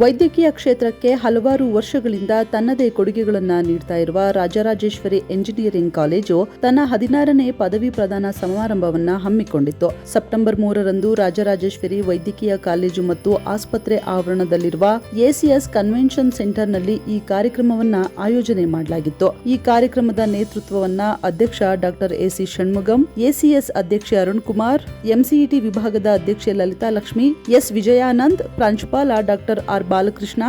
ವೈದ್ಯಕೀಯ ಕ್ಷೇತ್ರಕ್ಕೆ ಹಲವಾರು ವರ್ಷಗಳಿಂದ ತನ್ನದೇ ಕೊಡುಗೆಗಳನ್ನು ನೀಡ್ತಾ ಇರುವ ರಾಜರಾಜೇಶ್ವರಿ ಎಂಜಿನಿಯರಿಂಗ್ ಕಾಲೇಜು ತನ್ನ ಹದಿನಾರನೇ ಪದವಿ ಪ್ರದಾನ ಸಮಾರಂಭವನ್ನ ಹಮ್ಮಿಕೊಂಡಿತ್ತು. ಸೆಪ್ಟೆಂಬರ್ ಮೂರರಂದು ರಾಜರಾಜೇಶ್ವರಿ ವೈದ್ಯಕೀಯ ಕಾಲೇಜು ಮತ್ತು ಆಸ್ಪತ್ರೆ ಆವರಣದಲ್ಲಿರುವ ಎಸಿಎಸ್ ಕನ್ವೆನ್ಷನ್ ಸೆಂಟರ್ನಲ್ಲಿ ಈ ಕಾರ್ಯಕ್ರಮವನ್ನು ಆಯೋಜನೆ ಮಾಡಲಾಗಿತ್ತು. ಈ ಕಾರ್ಯಕ್ರಮದ ನೇತೃತ್ವವನ್ನ ಅಧ್ಯಕ್ಷ ಡಾಕ್ಟರ್ ಎಸಿ ಷಣ್ಮುಗಂ, ಎಸಿಎಸ್ ಅಧ್ಯಕ್ಷೆ ಅರುಣ್ ಕುಮಾರ್ ಎಂಸಿಇಟಿ ವಿಭಾಗದ ಅಧ್ಯಕ್ಷೆ ಲಲಿತಾ ಲಕ್ಷ್ಮಿ ಎಸ್ ವಿಜಯಾನಂದ್, ಪ್ರಾಂಶುಪಾಲ doctor R Balakrishna,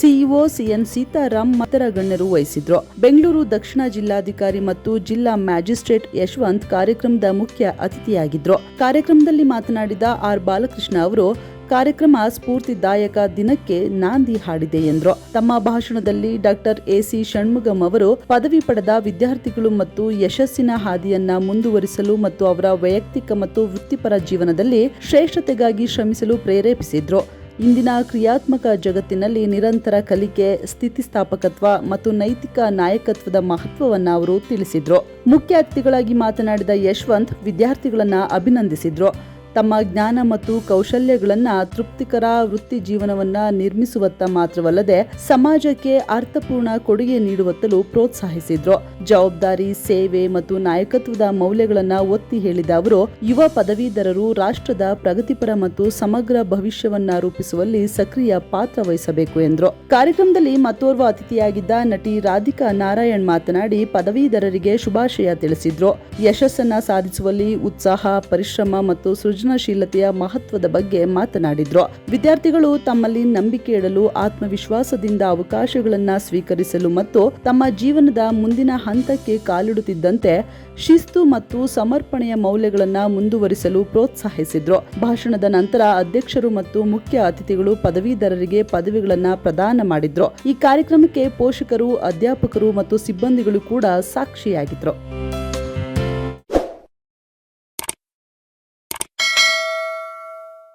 CEO CN Sitaram ಮತ್ತಿತರ ಗಣ್ಯರು ವಹಿಸಿದ್ರು. ಬೆಂಗಳೂರು ದಕ್ಷಿಣ ಜಿಲ್ಲಾಧಿಕಾರಿ ಮತ್ತು ಜಿಲ್ಲಾ ಮ್ಯಾಜಿಸ್ಟ್ರೇಟ್ ಯಶವಂತ್ ಕಾರ್ಯಕ್ರಮದ ಮುಖ್ಯ ಅತಿಥಿಯಾಗಿದ್ರು. ಕಾರ್ಯಕ್ರಮದಲ್ಲಿ ಮಾತನಾಡಿದ ಆರ್ ಬಾಲಕೃಷ್ಣ ಅವರು, ಕಾರ್ಯಕ್ರಮ ಸ್ಫೂರ್ತಿದಾಯಕ ದಿನಕ್ಕೆ ನಾಂದಿ ಹಾಡಿದೆ ಎಂದರು. ತಮ್ಮ ಭಾಷಣದಲ್ಲಿ ಡಾಕ್ಟರ್ ಎಸಿ ಷಣ್ಮುಗಂ ಅವರು, ಪದವಿ ಪಡೆದ ವಿದ್ಯಾರ್ಥಿಗಳು ಮತ್ತು ಯಶಸ್ಸಿನ ಹಾದಿಯನ್ನ ಮುಂದುವರಿಸಲು ಮತ್ತು ಅವರ ವೈಯಕ್ತಿಕ ಮತ್ತು ವೃತ್ತಿಪರ ಜೀವನದಲ್ಲಿ ಶ್ರೇಷ್ಠತೆಗಾಗಿ ಶ್ರಮಿಸಲು ಪ್ರೇರೇಪಿಸಿದ್ರು. ಇಂದಿನ ಕ್ರಿಯಾತ್ಮಕ ಜಗತ್ತಿನಲ್ಲಿ ನಿರಂತರ ಕಲಿಕೆ, ಸ್ಥಿತಿಸ್ಥಾಪಕತ್ವ ಮತ್ತು ನೈತಿಕ ನಾಯಕತ್ವದ ಮಹತ್ವವನ್ನು ಅವರು ತಿಳಿಸಿದ್ರು. ಮುಖ್ಯ ಅತಿಥಿಗಳಾಗಿ ಮಾತನಾಡಿದ ಯಶವಂತ್ ವಿದ್ಯಾರ್ಥಿಗಳನ್ನ ಅಭಿನಂದಿಸಿದ್ರು. ತಮ್ಮ ಜ್ಞಾನ ಮತ್ತು ಕೌಶಲ್ಯಗಳನ್ನ ತೃಪ್ತಿಕರ ವೃತ್ತಿ ಜೀವನವನ್ನ ನಿರ್ಮಿಸುವತ್ತ ಮಾತ್ರವಲ್ಲದೆ ಸಮಾಜಕ್ಕೆ ಅರ್ಥಪೂರ್ಣ ಕೊಡುಗೆ ನೀಡುವತ್ತಲೂ ಪ್ರೋತ್ಸಾಹಿಸಿದ್ರು. ಜವಾಬ್ದಾರಿ, ಸೇವೆ ಮತ್ತು ನಾಯಕತ್ವದ ಮೌಲ್ಯಗಳನ್ನ ಒತ್ತಿ ಹೇಳಿದ ಅವರು, ಯುವ ಪದವೀಧರರು ರಾಷ್ಟ್ರದ ಪ್ರಗತಿಪರ ಮತ್ತು ಸಮಗ್ರ ಭವಿಷ್ಯವನ್ನ ರೂಪಿಸುವಲ್ಲಿ ಸಕ್ರಿಯ ಪಾತ್ರ ವಹಿಸಬೇಕು ಎಂದರು. ಕಾರ್ಯಕ್ರಮದಲ್ಲಿ ಮತ್ತೋರ್ವ ಅತಿಥಿಯಾಗಿದ್ದ ನಟಿ ರಾಧಿಕಾ ನಾರಾಯಣ್ ಮಾತನಾಡಿ ಪದವೀಧರರಿಗೆ ಶುಭಾಶಯ ತಿಳಿಸಿದ್ರು. ಯಶಸ್ಸನ್ನ ಸಾಧಿಸುವಲ್ಲಿ ಉತ್ಸಾಹ, ಪರಿಶ್ರಮ ಮತ್ತು ಸೃಜನಶೀಲತೆಯ ಮಹತ್ವದ ಬಗ್ಗೆ ಮಾತನಾಡಿದ್ರು. ವಿದ್ಯಾರ್ಥಿಗಳು ತಮ್ಮಲ್ಲಿ ನಂಬಿಕೆ ಇಡಲು, ಆತ್ಮವಿಶ್ವಾಸದಿಂದ ಅವಕಾಶಗಳನ್ನು ಸ್ವೀಕರಿಸಲು ಮತ್ತು ತಮ್ಮ ಜೀವನದ ಮುಂದಿನ ಹಂತಕ್ಕೆ ಕಾಲಿಡುತ್ತಿದ್ದಂತೆ ಶಿಸ್ತು ಮತ್ತು ಸಮರ್ಪಣೆಯ ಮೌಲ್ಯಗಳನ್ನು ಮುಂದುವರಿಸಲು ಪ್ರೋತ್ಸಾಹಿಸಿದ್ರು. ಭಾಷಣದ ನಂತರ ಅಧ್ಯಕ್ಷರು ಮತ್ತು ಮುಖ್ಯ ಅತಿಥಿಗಳು ಪದವೀಧರರಿಗೆ ಪದವಿಗಳನ್ನು ಪ್ರದಾನ ಮಾಡಿದ್ರು. ಈ ಕಾರ್ಯಕ್ರಮಕ್ಕೆ ಪೋಷಕರು, ಅಧ್ಯಾಪಕರು ಮತ್ತು ಸಿಬ್ಬಂದಿಗಳು ಕೂಡ ಸಾಕ್ಷಿಯಾಗಿದ್ರು.